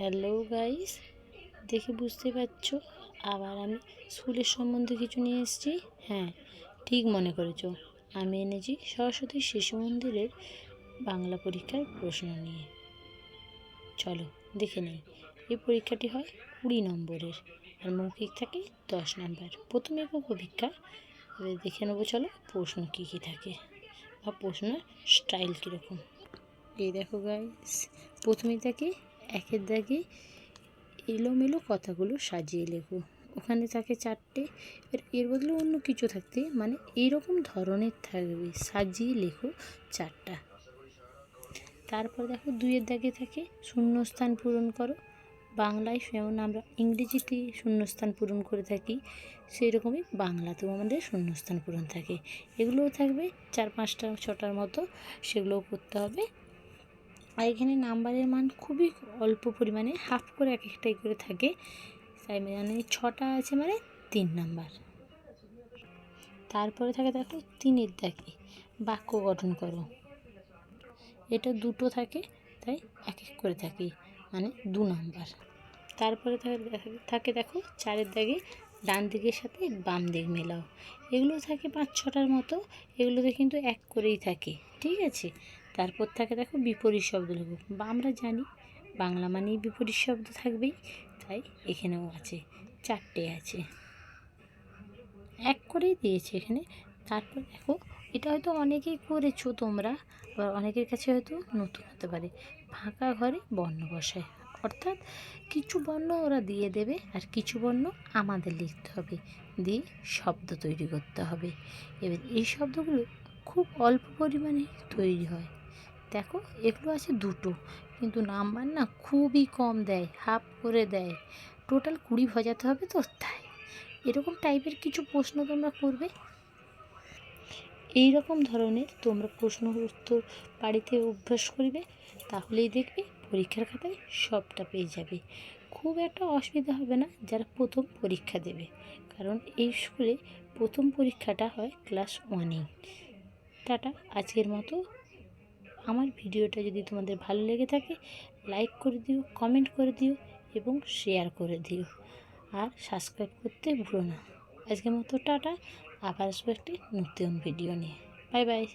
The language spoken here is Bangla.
হ্যালো গাইস দেখে বুঝতে পারছ? আবার আমি স্কুলের সম্বন্ধে কিছু নিয়ে এসেছি? হ্যাঁ ঠিক মনে করেছ। আমি এনেছি সরস্বতী শিশু মন্দিরের বাংলা পরীক্ষার প্রশ্ন নিয়ে। চলো, দেখে নিই। এই পরীক্ষাটি হয় কুড়ি নম্বরের আর মৌখিক থাকে দশ নম্বর। প্রথম পরীক্ষা। এবার দেখে নেব, চলো, প্রশ্ন কী কী থাকে বা প্রশ্নের স্টাইল কীরকম। এই দেখো গাইস প্রথমেই থাকে একের দাগে এলোমেলো কথাগুলো সাজিয়ে লেখো। ওখানে থাকে চারটে। এর এর বদলে অন্য কিছু থাকতে মানে এরকম ধরনের থাকবে। সাজিয়ে লেখো চারটা। তারপর দেখো দুইয়ের দাগে থাকে শূন্যস্থান পূরণ করো। বাংলায় যেমন আমরা ইংরেজিতে শূন্যস্থান পূরণ করে থাকি সেই রকমই বাংলাতেও আমাদের শূন্যস্থান পূরণ থাকে। এগুলোও থাকবে চার পাঁচটা, ছটার মতো, সেগুলোও করতে হবে। আর এখানে নাম্বারের মান খুবই অল্প পরিমাণে, হাফ করে এক একটাই করে থাকে। মানে ছটা আছে মানে তিন নাম্বার। তারপরে থাকে দেখো তিনের দাগে বাক্য গঠন করো। এটা দুটো থাকে, তাই এক এক করে থাকে মানে দু নাম্বার। তারপরে থাকে থাকে দেখো চারের দাগে ডান দিকের সাথে বাম দিক মেলাও। এগুলো থাকে পাঁচ ছটার মতো, এগুলোতে কিন্তু এক করেই থাকে, ঠিক আছে? তারপর থাকে দেখো বিপরীত শব্দ লেখো। বা আমরা জানি বাংলা মানেই বিপরীত শব্দ থাকবেই, তাই এখানেও আছে, চারটে আছে। এক করেই দিয়েছে এখানে। তারপর দেখো, এটা হয়তো অনেকেই করেছ তোমরা, আবার অনেকের কাছে হয়তো নতুন হতে পারে। ফাঁকা ঘরে বর্ণ বসায়। অর্থাৎ কিছু বর্ণ ওরা দিয়ে দেবে আর কিছু বর্ণ আমাদের লিখতে হবে। দিয়ে শব্দ তৈরি করতে হবে। এবার এই শব্দগুলো খুব অল্প পরিমাণে তৈরি হয়। দেখো, এগুলো আছে দুটো। কিন্তু নাম্বার না খুবই কম দেয়, হাফ করে দেয়। টোটাল কুড়ি ভজাতে হবে তো? তাই। এরকম টাইপের কিছু প্রশ্ন তোমরা করবে? এই রকম ধরনের তোমরা প্রশ্ন উত্তর বাড়িতে অভ্যাস করবে, তাহলেই দেখবে পরীক্ষার খাতায় সবটা পেয়ে যাবে। খুব একটা অসুবিধা হবে না যারা প্রথম পরীক্ষা দেবে, কারণ এই স্কুলে প্রথম পরীক্ষাটা হয় ক্লাস ওয়ানেই টাটা, আজকের মতো। আমার ভিডিওটা যদি তোমাদের ভালো লেগে থাকে লাইক করে দিও কমেন্ট করে দিও এবং শেয়ার করে দিও। আর সাবস্ক্রাইব করতে ভুলো না। আজকের মতো টাটা, আবার আসব একটি নতুন ভিডিও নিয়ে। Bye bye